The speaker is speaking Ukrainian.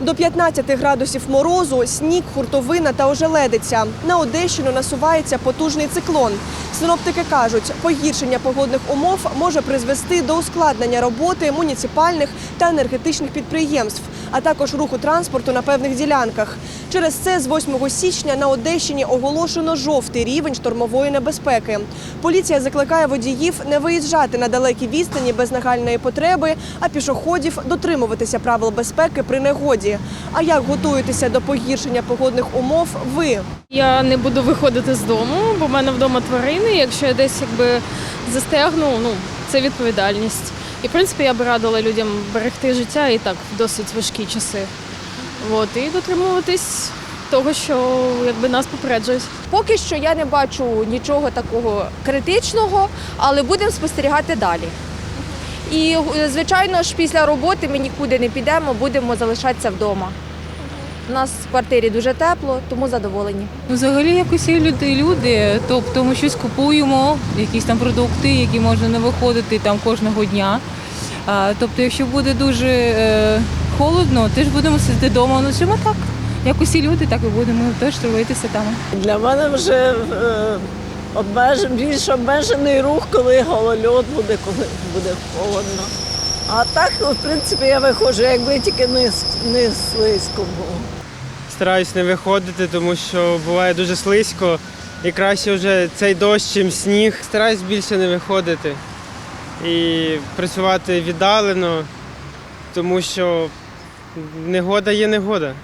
До 15 градусів морозу, сніг, хуртовина та ожеледиця. На Одещину насувається потужний циклон. Синоптики кажуть, погіршення погодних умов може призвести до ускладнення роботи муніципальних та енергетичних підприємств, а також руху транспорту на певних ділянках. Через це з 8 січня на Одещині оголошено жовтий рівень штормової небезпеки. Поліція закликає водіїв не виїжджати на далекі відстані без нагальної потреби, а пішоходів дотримуватися правил безпеки при негоді. А як готуєтеся до погіршення погодних умов ви? Я не буду виходити з дому, бо в мене вдома тварини. Якщо я десь якби застегну, ну це відповідальність. І в принципі я би радила людям берегти життя і так в досить важкі часи. От, і дотримуватись того, що якби нас попереджують. Поки що я не бачу нічого такого критичного, але будемо спостерігати далі. І е, звичайно ж, після роботи ми нікуди не підемо, будемо залишатися вдома. У нас в квартирі дуже тепло, тому задоволені. Ну, взагалі, як усі люди, люди, тобто ми щось купуємо, якісь там продукти, які можна не виходити там кожного дня. Тобто, якщо буде дуже е, холодно, теж будемо сидіти вдома. Ну, чому так? Як усі люди, так і будемо теж дивитися там. Для мене вже е, обмеж... більш обмежений рух, коли голольот буде, коли буде холодно. А так, в принципі, я виходжу, якби тільки не, не слизько було. Стараюсь не виходити, тому що буває дуже слизько. І краще вже цей дощ, чим сніг. Стараюсь більше не виходити і працювати віддалено, тому що негода є негода.